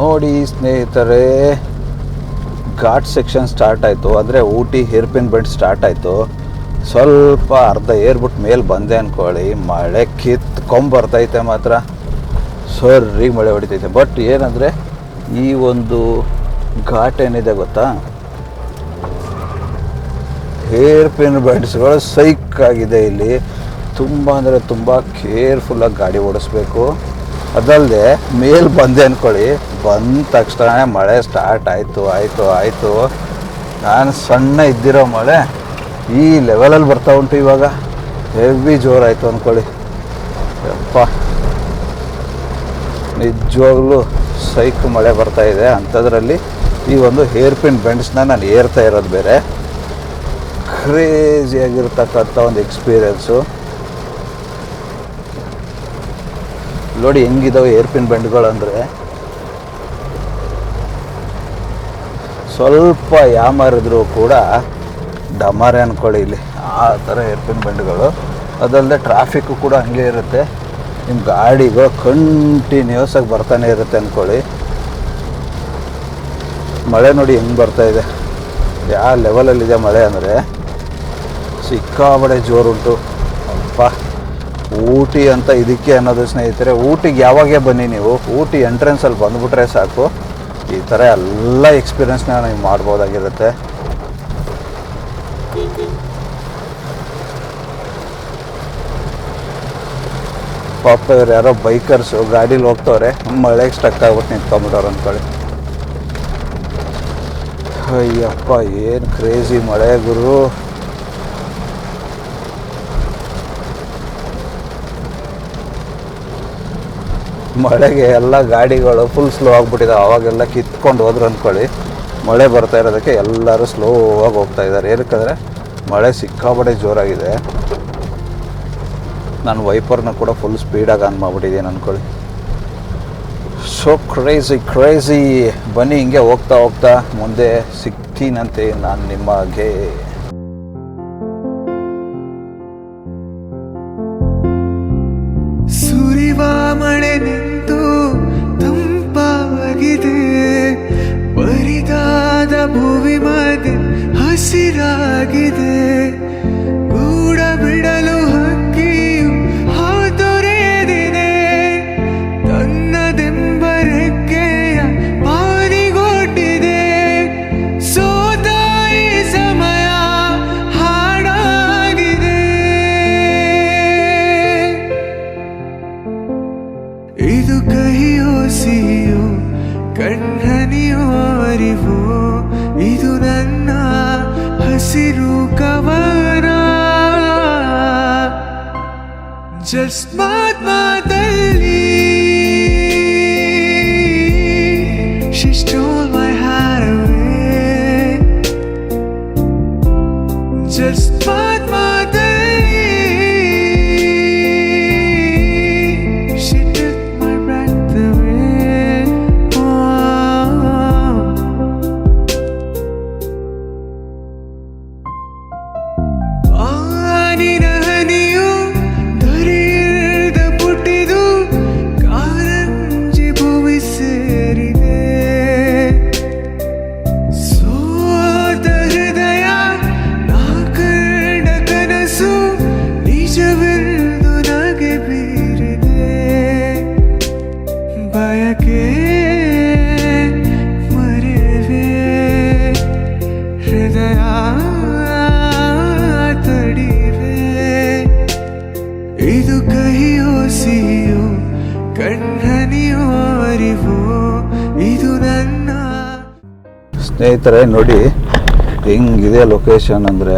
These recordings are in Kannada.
ನೋಡಿ ಸ್ನೇಹಿತರೆ, ಘಾಟ್ ಸೆಕ್ಷನ್ ಸ್ಟಾರ್ಟ್ ಆಯಿತು. ಅಂದರೆ ಊಟಿ ಹೇರ್ಪಿನ್ ಬೆಂಡ್ ಸ್ಟಾರ್ಟ್ ಆಯಿತು. ಸ್ವಲ್ಪ ಅರ್ಧ ಏರ್ಬಿಟ್ಟು ಮೇಲೆ ಬಂದೆ ಅಂದ್ಕೊಳ್ಳಿ ಮಳೆ ಕಿತ್ಕೊಂಬರ್ತೈತೆ ಮಾತ್ರ. ಸರಿ ಮಳೆ ಹೊಡಿತೈತೆ. ಬಟ್ ಏನಂದರೆ, ಈ ಒಂದು ಘಾಟ್ ಏನಿದೆ ಗೊತ್ತಾ? ಹೇರ್ ಪಿನ್ ಬೆಂಡ್ಸ್ಗಳು ಸೈಕ್ ಆಗಿದೆ ಇಲ್ಲಿ. ತುಂಬ ಅಂದರೆ ತುಂಬ ಕೇರ್ಫುಲ್ಲಾಗಿ ಗಾಡಿ ಓಡಿಸ್ಬೇಕು. ಅದಲ್ಲದೆ ಮೇಲ್ ಬಂದೆ ಅಂದ್ಕೊಳ್ಳಿ ಬಂದ ತಕ್ಷಣ ಮಳೆ ಸ್ಟಾರ್ಟ್ ಆಯಿತು ಆಯಿತು ಆಯಿತು. ನಾನು ಸಣ್ಣ ಇದ್ದಿರೋ ಮಳೆ ಈ ಲೆವೆಲಲ್ಲಿ ಬರ್ತಾ ಉಂಟು ಇವಾಗ. ಹೆವಿ ಜೋರಾಯಿತು ಅಂದ್ಕೊಳ್ಳಿ ಅಪ್ಪ ನಿಜವಾಗ್ಲೂ ಸೈಕ್ ಮಳೆ ಬರ್ತಾ ಇದೆ ಅಂಥದ್ರಲ್ಲಿ ಈ ಒಂದು ಹೇರ್ ಪಿನ್ ಬೆಂಡ್ಸ್ನ ನಾನು ಏರ್ತಾ ಇರೋದು ಬೇರೆ. ಕ್ರೇಜಿಯಾಗಿರ್ತಕ್ಕಂಥ ಒಂದು ಎಕ್ಸ್ಪೀರಿಯೆನ್ಸು ನೋಡಿ ಹೆಂಗಿದಾವೆ ಏರ್ಪಿನ್ ಬೆಂಡ್ಗಳಂದರೆ ಸ್ವಲ್ಪ ಯಾಮಾರಿದ್ರು ಕೂಡ ಡಮಾರೆ ಅಂದ್ಕೊಳ್ಳಿ ಇಲ್ಲಿ. ಆ ಥರ ಏರ್ಪಿನ್ ಬೆಂಡ್ಗಳು. ಅದಲ್ಲದೆ ಟ್ರಾಫಿಕ್ಕು ಕೂಡ ಹಂಗೆ ಇರುತ್ತೆ. ನಿಮ್ಮ ಗಾಡಿಗಳು ಕಂಟಿನ್ಯೂಸ್ ಆಗಿ ಬರ್ತಾನೆ ಇರುತ್ತೆ ಅಂದ್ಕೊಳ್ಳಿ ಮಳೆ ನೋಡಿ ಹೆಂಗೆ ಬರ್ತಾ ಇದೆ. ಯಾವ ಲೆವೆಲಲ್ಲಿದೆ ಮಳೆ ಅಂದರೆ. ಸಿಕ್ಕಾಬಡೆ ಜೋರುಂಟು. ಅಪ್ಪ ಊಟಿ ಅಂತ ಇದಕ್ಕೆ ಅನ್ನೋದು ಸ್ನೇಹಿತರೆ, ಊಟಿಗೆ ಯಾವಾಗೆ ಬನ್ನಿ ನೀವು. ಊಟಿ ಎಂಟ್ರೆನ್ಸಲ್ಲಿ ಬಂದುಬಿಟ್ರೆ ಸಾಕು. ಈ ಥರ ಎಲ್ಲ ಎಕ್ಸ್ಪೀರಿಯನ್ಸ್ನ ನೀವು ಮಾಡ್ಬೋದಾಗಿರುತ್ತೆ. ಪಾಪ ಇವ್ರು ಯಾರೋ ಬೈಕರ್ಸು ಗಾಡೀಲಿ ಹೋಗ್ತವ್ರೆ ಮಳೆಗೆ ಸ್ಟಕ್ ಆಗ್ಬಿಟ್ಟು ನಿಂತ್ಕೊಂಬಿಟ್ಟವ್ರು ಅಂದ್ಕೊಳ್ಳಿ. ಅಯ್ಯಪ್ಪ, ಏನು ಕ್ರೇಜಿ ಮಳೆ ಗುರು. ಮಳೆಗೆ ಎಲ್ಲ ಗಾಡಿಗಳು ಫುಲ್ ಸ್ಲೋ ಆಗಿಬಿಟ್ಟಿದ್ದಾವೆ ಅವಾಗೆಲ್ಲ ಕಿತ್ಕೊಂಡು ಹೋದ್ರು ಅಂದ್ಕೊಳ್ಳಿ. ಮಳೆ ಬರ್ತಾ ಇರೋದಕ್ಕೆ ಎಲ್ಲರೂ ಸ್ಲೋ ಆಗಿ ಹೋಗ್ತಾ ಇದ್ದಾರೆ. ಏನಕ್ಕಂದರೆ ಮಳೆ ಸಿಕ್ಕಾಬಡೆ ಜೋರಾಗಿದೆ. ನಾನು ವೈಪರ್ನ ಕೂಡ ಫುಲ್ ಸ್ಪೀಡಾಗಿ ಆನ್ ಮಾಡಿಬಿಟ್ಟಿದ್ದೀನಿ ಅಂದ್ಕೊಳ್ಳಿ. ಸೊ ಕ್ರೇಜಿ ಕ್ರೇಜಿ ಬನ್ನಿ ಹಿಂಗೆ ಹೋಗ್ತಾ ಹೋಗ್ತಾ ಮುಂದೆ ಸಿಗ್ತೀನಂತೆ ನಾನು ನಿಮಗೆ. ನಿಂತು ತಂಪಾಗಿದೆ. ಬರಿದಾದ ಭೂಮಿ ಮಧ್ಯೆ ಹಸಿರಾಗಿದೆ. just my ಬಯಕೆ ಮರೆವೆ ಹೃದಯ ತಡಿವೆ ಇದು ಕಹಿಯೋ ಸಿಹಿಯೋ ಕಣ್ಣನಿಯೋ ಅರಿವೋ ಇದು ನನ್ನ ಸ್ನೇಹಿತರೆ, ನೋಡಿ, ಹೆಂಗಿದೆ ಲೊಕೇಶನ್ ಅಂದರೆ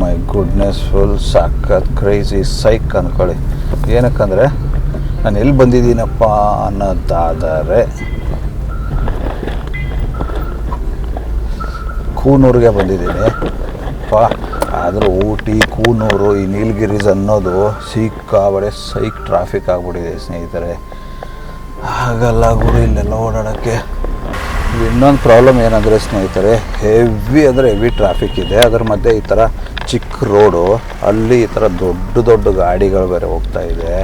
ಮೈ ಗುಡ್ನೆಸ್ ಫುಲ್ ಸಾಕತ್ ಕ್ರೇಜಿ ಸೈಕ್ ಅಂದ್ಕೊಳ್ಳಿ ಏನಕ್ಕಂದರೆ ನಾನು ಎಲ್ಲಿ ಬಂದಿದ್ದೀನಪ್ಪ ಅನ್ನೋದಾದರೆ ಕೂನೂರಿಗೆ ಬಂದಿದ್ದೀನಿ. ಪಾ ಆದರೂ ಊಟಿ, ಕೂನೂರು, ಈ ನೀಲಗಿರೀಸ್ ಅನ್ನೋದು ಸಿಕ್ಕಾಬಡೆ ಸೈಕ್ ಟ್ರಾಫಿಕ್ ಆಗಿಬಿಟ್ಟಿದೆ ಸ್ನೇಹಿತರೆ. ಆಗಲ್ಲ ಗುರು, ಇಲ್ಲೆಲ್ಲ ಓಡಾಡೋಕ್ಕೆ. ಇನ್ನೊಂದು ಪ್ರಾಬ್ಲಮ್ ಏನಂದರೆ ಸ್ನೇಹಿತರೆ ಹೆವಿ ಅಂದರೆ ಹೆವಿ ಟ್ರಾಫಿಕ್ ಇದೆ. ಅದ್ರ ಮಧ್ಯೆ ಈ ಥರ ಚಿಕ್ಕ ರೋಡು ಅಲ್ಲಿ ಈ ಥರ ದೊಡ್ಡ ದೊಡ್ಡ ಗಾಡಿಗಳು ಬೇರೆ ಹೋಗ್ತಾ ಇದೆ.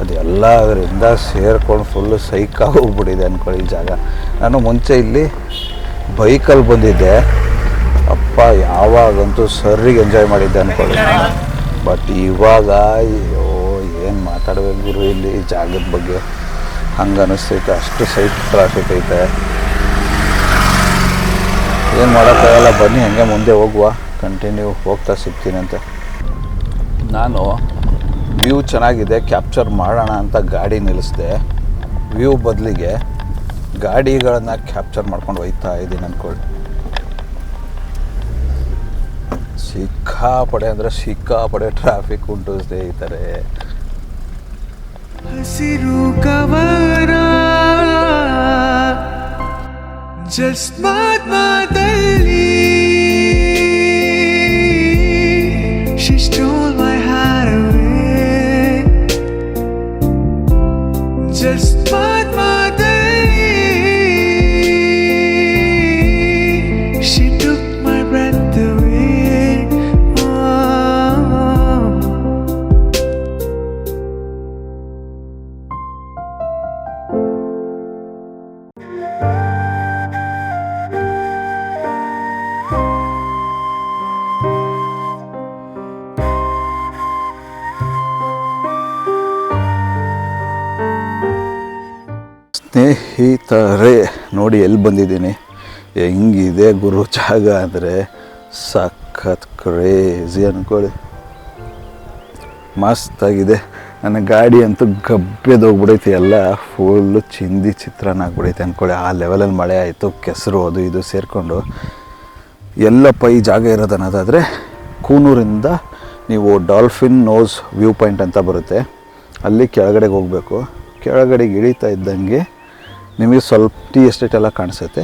ಅದೆಲ್ಲ ಅದರಿಂದ ಸೇರ್ಕೊಂಡು ಫುಲ್ಲು ಸೈಕಾಗಿ ಹೋಗ್ಬಿಟ್ಟಿದೆ ಅಂದ್ಕೊಳ್ಳಿ ಈ ಜಾಗ. ನಾನು ಮುಂಚೆ ಇಲ್ಲಿ ಬೈಕಲ್ಲಿ ಬಂದಿದ್ದೆ. ಅಪ್ಪ, ಯಾವಾಗಂತೂ ಸರ್ರಿಗೆ ಎಂಜಾಯ್ ಮಾಡಿದ್ದೆ ಅಂದ್ಕೊಳ್ಳಿ ಬಟ್ ಇವಾಗ, ಅಯ್ಯೋ, ಏನು ಮಾತಾಡಬೇಕು ಇಲ್ಲಿ ಜಾಗದ ಬಗ್ಗೆ. ಹಂಗೆ ಅನಿಸ್ತೈತೆ, ಅಷ್ಟು ಸೈಟ್ ಟ್ರಾಫಿಕ್ ಐತೆ. ಏನು ಮಾಡೋಕ್ಕಾಗಲ್ಲ, ಬನ್ನಿ, ಹಾಗೆ ಮುಂದೆ ಹೋಗುವ. ಕಂಟಿನ್ಯೂ ಹೋಗ್ತಾ ಸಿಗ್ತೀನಂತೆ. ನಾನು ವ್ಯೂ ಚೆನ್ನಾಗಿದೆ ಕ್ಯಾಪ್ಚರ್ ಮಾಡೋಣ ಅಂತ ಗಾಡಿ ನಿಲ್ಲಿಸಿದೆ. ವ್ಯೂ ಬದಲಿಗೆ ಗಾಡಿಗಳನ್ನು ಕ್ಯಾಪ್ಚರ್ ಮಾಡ್ಕೊಂಡು ಹೋಗ್ತಾ ಇದ್ದೀನಿ ಅಂದ್ಕೊಳ್ಳಿ ಸಿಕ್ಕಾಪಡೆ ಅಂದರೆ ಸಿಕ್ಕಾಪಡೆ ಟ್ರಾಫಿಕ್ ಉಂಟು ಸ್ನೇಹಿತರೆ. ಹಸಿರು ಕವರ ಜಸ್ಟ್ ಮಾತ್ಮಾದಲ್ಲಿ ಸ್ನೇಹಿತರೆ ನೋಡಿ ಎಲ್ಲಿ ಬಂದಿದ್ದೀನಿ? ಹೆಂಗಿದೆ ಗುರು ಜಾಗ ಅಂದರೆ ಸಖತ್ ಕ್ರೇಜಿ ಅಂದ್ಕೊಳ್ಳಿ ಮಸ್ತಾಗಿದೆ. ನನ್ನ ಗಾಡಿ ಅಂತೂ ಗಬ್ಬೆದೋಗ್ಬಿಡೈತೆ ಎಲ್ಲ ಫುಲ್ಲು ಚಿಂದಿ ಚಿತ್ರಾನ್ನ ಆಗ್ಬಿಡೈತೆ ಅಂದ್ಕೊಳ್ಳಿ ಆ ಲೆವೆಲಲ್ಲಿ ಮಳೆ ಆಯಿತು, ಕೆಸರು ಅದು ಇದು ಸೇರಿಕೊಂಡು. ಎಲ್ಲ ಪೈ ಜಾಗ ಇರೋದು ಅನ್ನೋದಾದರೆ ಕೂನೂರಿಂದ ನೀವು ಡಾಲ್ಫಿನ್ ನೋಸ್ ವ್ಯೂ ಪಾಯಿಂಟ್ ಅಂತ ಬರುತ್ತೆ. ಅಲ್ಲಿ ಕೆಳಗಡೆಗೆ ಹೋಗಬೇಕು. ಕೆಳಗಡೆಗೆ ಇಳಿತಾ ಇದ್ದಂಗೆ ನಿಮಗೆ ಸ್ವಲ್ಪ ಟೀ ಎಸ್ಟೇಟ್ ಎಲ್ಲ ಕಾಣಿಸುತ್ತೆ.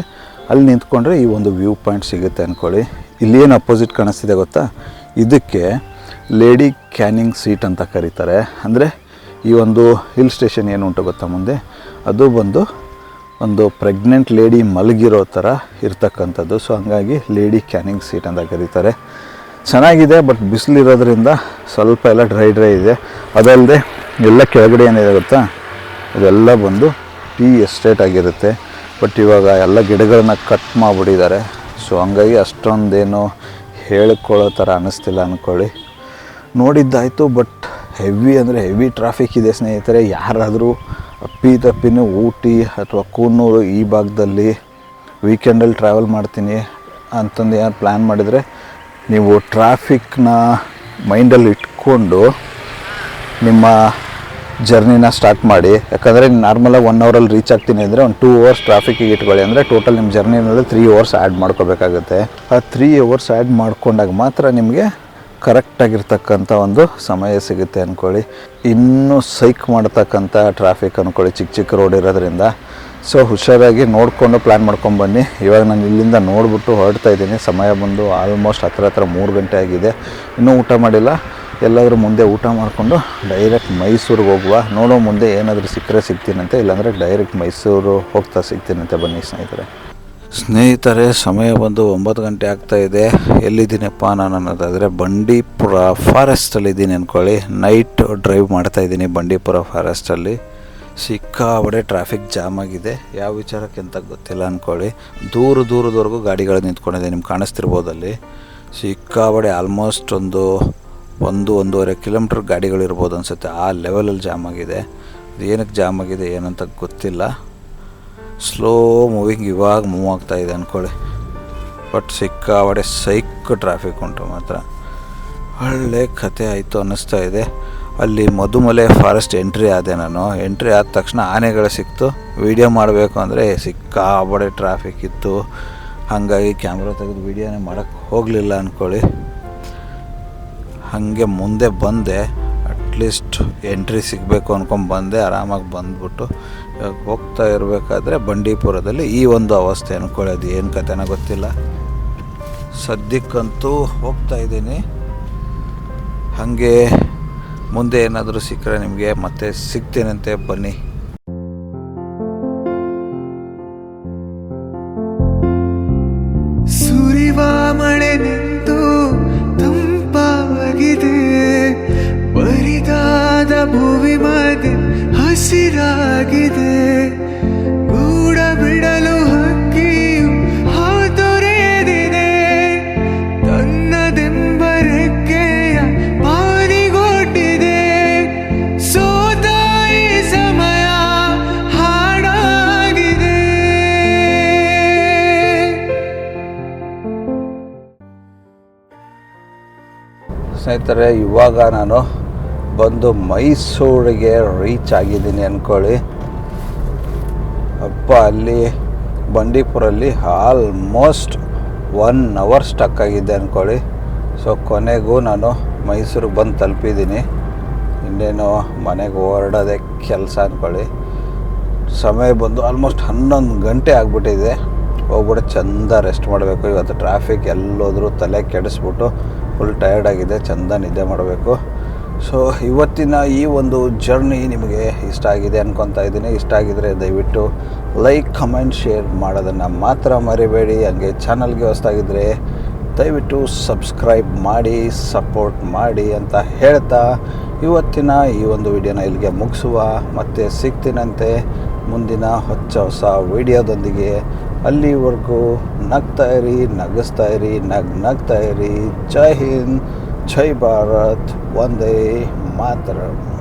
ಅಲ್ಲಿ ನಿಂತ್ಕೊಂಡ್ರೆ ಈ ಒಂದು ವ್ಯೂ ಪಾಯಿಂಟ್ ಸಿಗುತ್ತೆ ಅಂದ್ಕೊಳ್ಳಿ ಇಲ್ಲೇನು ಅಪೋಸಿಟ್ ಕಾಣಿಸ್ತಿದೆ ಗೊತ್ತಾ? ಇದಕ್ಕೆ ಲೇಡಿ ಕ್ಯಾನಿಂಗ್ ಸೀಟ್ ಅಂತ ಕರೀತಾರೆ. ಅಂದರೆ ಈ ಒಂದು ಹಿಲ್ ಸ್ಟೇಷನ್ ಏನು ಉಂಟು ಗೊತ್ತಾ ಮುಂದೆ? ಅದು ಬಂದು ಒಂದು ಪ್ರೆಗ್ನೆಂಟ್ ಲೇಡಿ ಮಲಗಿರೋ ಥರ ಇರ್ತಕ್ಕಂಥದ್ದು. ಸೊ ಹಂಗಾಗಿ ಲೇಡಿ ಕ್ಯಾನಿಂಗ್ ಸೀಟ್ ಅಂತ ಕರೀತಾರೆ. ಚೆನ್ನಾಗಿದೆ, ಬಟ್ ಬಿಸಿಲಿರೋದ್ರಿಂದ ಸ್ವಲ್ಪ ಎಲ್ಲ ಡ್ರೈ ಡ್ರೈ ಇದೆ. ಅದಲ್ಲದೆ ಎಲ್ಲ ಕೆಳಗಡೆ ಏನಿದೆ ಗೊತ್ತಾ? ಇದೆಲ್ಲ ಬಂದು ಟೀ ಎಸ್ಟೇಟ್ ಆಗಿರುತ್ತೆ. ಬಟ್ ಇವಾಗ ಎಲ್ಲ ಗಿಡಗಳನ್ನ ಕಟ್ ಮಾಡಿಬಿಟ್ಟಿದ್ದಾರೆ. ಸೊ ಹಂಗಾಗಿ ಅಷ್ಟೊಂದೇನು ಹೇಳ್ಕೊಳ್ಳೋ ಥರ ಅನ್ನಿಸ್ತಿಲ್ಲ ಅಂದ್ಕೊಳ್ಳಿ ನೋಡಿದ್ದಾಯಿತು, ಬಟ್ ಹೆವಿ ಅಂದರೆ ಹೆವಿ ಟ್ರಾಫಿಕ್ ಇದೆ ಸ್ನೇಹಿತರೆ. ಯಾರಾದರೂ ಅಪ್ಪಿ ತಪ್ಪಿನೂ ಊಟಿ ಅಥವಾ ಕೂನೂರು ಈ ಭಾಗದಲ್ಲಿ ವೀಕೆಂಡಲ್ಲಿ ಟ್ರಾವೆಲ್ ಮಾಡ್ತೀನಿ ಅಂತಂದು ಏನಾದ್ರು ಪ್ಲ್ಯಾನ್ ಮಾಡಿದರೆ ನೀವು ಟ್ರಾಫಿಕ್ನ ಮೈಂಡಲ್ಲಿ ಇಟ್ಕೊಂಡು ನಿಮ್ಮ ಜರ್ನಿನ ಸ್ಟಾರ್ಟ್ ಮಾಡಿ, ಯಾಕಂದರೆ ನಾರ್ಮಲಾಗಿ ಒನ್ ಅವರಲ್ಲಿ ರೀಚ್ ಆಗ್ತೀನಿ ಅಂದರೆ ಒಂದು ಟೂ ಅವರ್ಸ್ ಟ್ರಾಫಿಕ್ಕಿಗೆ ಇಟ್ಕೊಳ್ಳಿ ಅಂದರೆ ಟೋಟಲ್ ನಿಮ್ಮ ಜರ್ನಿನಲ್ಲಿ ತ್ರೀ ಅವರ್ಸ್ ಆ್ಯಡ್ ಮಾಡ್ಕೋಬೇಕಾಗುತ್ತೆ. ಆ ತ್ರೀ ಅವರ್ಸ್ ಆ್ಯಡ್ ಮಾಡ್ಕೊಂಡಾಗ ಮಾತ್ರ ನಿಮಗೆ ಕರೆಕ್ಟಾಗಿರ್ತಕ್ಕಂಥ ಒಂದು ಸಮಯ ಸಿಗುತ್ತೆ ಅಂದ್ಕೊಳ್ಳಿ ಇನ್ನೂ ಸೈಕ್ ಮಾಡ್ತಕ್ಕಂಥ ಟ್ರಾಫಿಕ್ ಅಂದ್ಕೊಳ್ಳಿ ಚಿಕ್ಕ ಚಿಕ್ಕ ರೋಡ್ ಇರೋದ್ರಿಂದ. ಸೊ ಹುಷಾರಾಗಿ ನೋಡಿಕೊಂಡು ಪ್ಲ್ಯಾನ್ ಮಾಡ್ಕೊಂಡು ಬನ್ನಿ ಇವಾಗ ನಾನು ಇಲ್ಲಿಂದ ನೋಡಿಬಿಟ್ಟು ಹೊರಡ್ತಾ ಇದ್ದೀನಿ. ಸಮಯ ಬಂದು ಆಲ್ಮೋಸ್ಟ್ ಹತ್ರ ಹತ್ರ ಮೂರು ಗಂಟೆ ಆಗಿದೆ. ಇನ್ನೂ ಊಟ ಮಾಡಿಲ್ಲ. ಎಲ್ಲಾದರೂ ಮುಂದೆ ಊಟ ಮಾಡಿಕೊಂಡು ಡೈರೆಕ್ಟ್ ಮೈಸೂರಿಗೆ ಹೋಗುವ. ನೋಡೋ ಮುಂದೆ ಏನಾದರೂ ಸಿಕ್ಕರೆ ಸಿಗ್ತೀನಂತೆ, ಇಲ್ಲಾಂದರೆ ಡೈರೆಕ್ಟ್ ಮೈಸೂರು ಹೋಗ್ತಾ ಸಿಗ್ತೀನಂತೆ ಬನ್ನಿ ಸ್ನೇಹಿತರೆ. ಸ್ನೇಹಿತರೆ, ಸಮಯ ಬಂದು ಒಂಬತ್ತು ಗಂಟೆ ಆಗ್ತಾ ಇದೆ. ಎಲ್ಲಿದ್ದೀನಪ್ಪ ನಾನು ಅನ್ನೋದಾದರೆ ಬಂಡೀಪುರ ಫಾರೆಸ್ಟಲ್ಲಿದ್ದೀನಿ ಅಂದ್ಕೊಳ್ಳಿ ನೈಟ್ ಡ್ರೈವ್ ಮಾಡ್ತಾ ಇದ್ದೀನಿ ಬಂಡೀಪುರ ಫಾರೆಸ್ಟಲ್ಲಿ ಸಿಕ್ಕಾಬಡೆ ಟ್ರಾಫಿಕ್ ಜಾಮ್ ಆಗಿದೆ. ಯಾವ ವಿಚಾರಕ್ಕೆ ಅಂತ ಗೊತ್ತಿಲ್ಲ ಅಂದ್ಕೊಳ್ಳಿ ದೂರ ದೂರದವರೆಗೂ ಗಾಡಿಗಳು ನಿಂತ್ಕೊಂಡಿದೆ, ನಿಮ್ಗೆ ಕಾಣಿಸ್ತಿರ್ಬೋದಲ್ಲಿ ಸಿಕ್ಕಾಬಡೆ ಆಲ್ಮೋಸ್ಟ್ ಒಂದು ಒಂದು, ಒಂದೂವರೆ ಕಿಲೋಮೀಟ್ರ್ ಗಾಡಿಗಳಿರ್ಬೋದು ಅನಿಸುತ್ತೆ. ಆ ಲೆವೆಲಲ್ಲಿ ಜಾಮ್ ಆಗಿದೆ. ಅದು ಏನಕ್ಕೆ ಜಾಮ್ ಆಗಿದೆ ಏನಂತ ಗೊತ್ತಿಲ್ಲ. ಸ್ಲೋ ಮೂವಿಂಗ್ ಇವಾಗ ಮೂವ್ ಆಗ್ತಾ ಇದೆ ಅಂದ್ಕೊಳ್ಳಿ ಬಟ್ ಸಿಕ್ಕಾವಡೆ ಸೈಕ್ ಟ್ರಾಫಿಕ್ ಉಂಟು ಮಾತ್ರ. ಒಳ್ಳೆ ಕತೆ ಆಯಿತು ಅನ್ನಿಸ್ತಾ ಇದೆ. ಅಲ್ಲಿ ಮಧುಮಲೆ ಫಾರೆಸ್ಟ್ ಎಂಟ್ರಿ ಆದೆ ನಾನು. ಎಂಟ್ರಿ ಆದ ತಕ್ಷಣ ಆನೆಗಳು ಸಿಕ್ತು. ವೀಡಿಯೋ ಮಾಡಬೇಕು ಅಂದರೆ ಸಿಕ್ಕಾಬಡೆ ಟ್ರಾಫಿಕ್ ಇತ್ತು. ಹಾಗಾಗಿ ಕ್ಯಾಮ್ರಾ ತೆಗೆದು ವೀಡಿಯೋನೇ ಮಾಡೋಕ್ಕೆ ಹೋಗಲಿಲ್ಲ ಅಂದ್ಕೊಳ್ಳಿ ಹಾಗೆ ಮುಂದೆ ಬಂದೆ ಅಟ್ಲೀಸ್ಟ್ ಎಂಟ್ರಿ ಸಿಗಬೇಕು ಅಂದ್ಕೊಂಡು ಬಂದೆ, ಆರಾಮಾಗಿ ಬಂದ್ಬಿಟ್ಟು ಹೋಗ್ತಾ ಇರಬೇಕಾದ್ರೆ ಬಂಡೀಪುರದಲ್ಲಿ ಈ ಒಂದು ಅವಸ್ಥೆ ಅಂದ್ಕೊಳ್ಳೋದು ಏನು ಕಥೆನ ಗೊತ್ತಿಲ್ಲ. ಸದ್ಯಕ್ಕಂತೂ ಹೋಗ್ತಾ ಇದ್ದೀನಿ. ಹಾಗೆ ಮುಂದೆ ಏನಾದರೂ ಸಿಕ್ಕರೆ ನಿಮಗೆ ಮತ್ತೆ ಸಿಗ್ತೀನಂತೆ ಬನ್ನಿ. ಸ್ನೇಹಿತರೆ, ಇವಾಗ ನಾನು ಬಂದು ಮೈಸೂರಿಗೆ ರೀಚ್ ಆಗಿದ್ದೀನಿ ಅಂದ್ಕೊಳ್ಳಿ ಅಪ್ಪ, ಅಲ್ಲಿ ಬಂಡೀಪುರಲ್ಲಿ ಆಲ್ಮೋಸ್ಟ್ ಒನ್ ಅವರ್ ಸ್ಟಕ್ ಆಗಿದ್ದೆ ಅಂದ್ಕೊಳ್ಳಿ ಸೊ ಕೊನೆಗೂ ನಾನು ಮೈಸೂರಿಗೆ ಬಂದು ತಲುಪಿದ್ದೀನಿ. ಇನ್ನೇನು ಮನೆಗೆ ಹೊರಡೋದೇ ಕೆಲಸ ಅಂದ್ಕೊಳ್ಳಿ ಸಮಯ ಬಂದು ಆಲ್ಮೋಸ್ಟ್ ಹನ್ನೊಂದು ಗಂಟೆ ಆಗಿಬಿಟ್ಟಿದೆ. ಹೋಗ್ಬಿಟ್ಟು ಚಂದ ರೆಸ್ಟ್ ಮಾಡಬೇಕು. ಇವತ್ತು ಟ್ರಾಫಿಕ್ ಎಲ್ಲೋದ್ರೂ ತಲೆ ಕೆಡಿಸ್ಬಿಟ್ಟು ಫುಲ್ ಟಯರ್ಡ್ ಆಗಿದೆ, ಚಂದ ನಿದ್ದೆ ಮಾಡಬೇಕು. ಸೊ ಇವತ್ತಿನ ಈ ಒಂದು ಜರ್ನಿ ನಿಮಗೆ ಇಷ್ಟ ಆಗಿದೆ ಅನ್ಕೊತಾ ಇದ್ದೀನಿ. ಇಷ್ಟ ಆಗಿದರೆ ದಯವಿಟ್ಟು ಲೈಕ್ ಕಮೆಂಟ್ ಶೇರ್ ಮಾಡೋದನ್ನು ಮಾತ್ರ ಮರಿಬೇಡಿ. ಹಂಗೆ ಚಾನಲ್ಗೆ ಹೊಸ್ತಾಗಿದ್ದರೆ ದಯವಿಟ್ಟು ಸಬ್ಸ್ಕ್ರೈಬ್ ಮಾಡಿ ಸಪೋರ್ಟ್ ಮಾಡಿ ಅಂತ ಹೇಳ್ತಾ ಇವತ್ತಿನ ಈ ಒಂದು ವಿಡಿಯೋನ ಇಲ್ಲಿಗೆ ಮುಗಿಸುವ. ಮತ್ತೆ ಸಿಗ್ತೀನಂತೆ ಮುಂದಿನ ಹೊಚ್ಚ ಹೊಸ ವಿಡಿಯೋದೊಂದಿಗೆ. ಅಲ್ಲಿವರೆಗೂ ನಗ್ತಾ ಇರಿ ನಗಿಸ್ತಾ ಇರಿ ನಗ್ ನಗ್ತಾ ಇರಿ. ಜೈ ಹಿಂದ್ ಜೈ ಭಾರತ್ ಒಂದೇ ಮಾತರಂ.